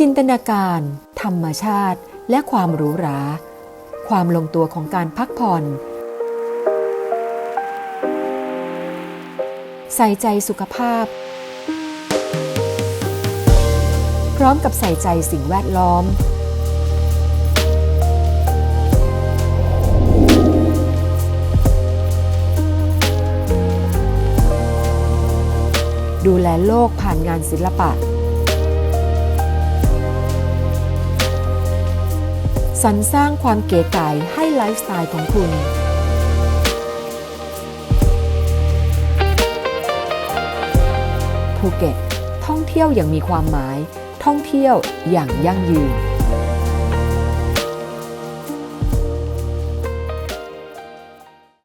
จินตนาการ ธรรมชาติ และความหรูหรา ความลงตัวของการพักผ่อน ใส่ใจสุขภาพ พร้อมกับใส่ใจสิ่งแวดล้อม ดูแลโลกผ่านงานศิลปะ สรรสร้างความเก๋ไก๋ให้ไลฟ์สไตล์ของคุณ ภูเก็ต ท่องเที่ยวอย่างมีความหมาย ท่องเที่ยวอย่างยั่งยืน